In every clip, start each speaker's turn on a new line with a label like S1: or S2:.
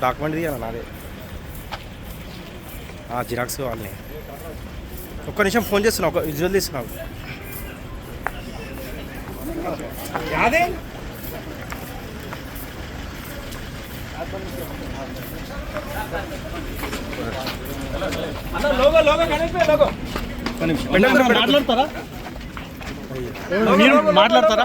S1: Document తీయాలి నాదే ఆ, జిరాక్స్ కావాలి ఒక్క నిమిషం ఫోన్ చేస్తున్నా ఒక విజువల్ తీస్తున్నావు
S2: మాట్లాడతారా మీరు మాట్లాడతారా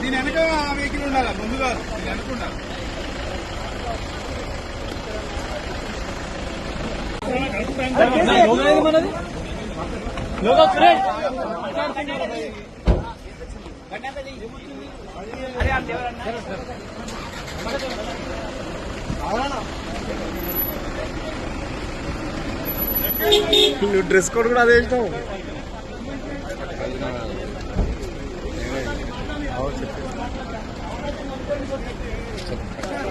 S3: దీని వెనక వెహికల్ ఉండాలి? ముందు కాదు. దీని వెనక ఉండాలి?
S1: నువ్వు డ్రెస్ కోడ్ కూడా అదే ఇష్టం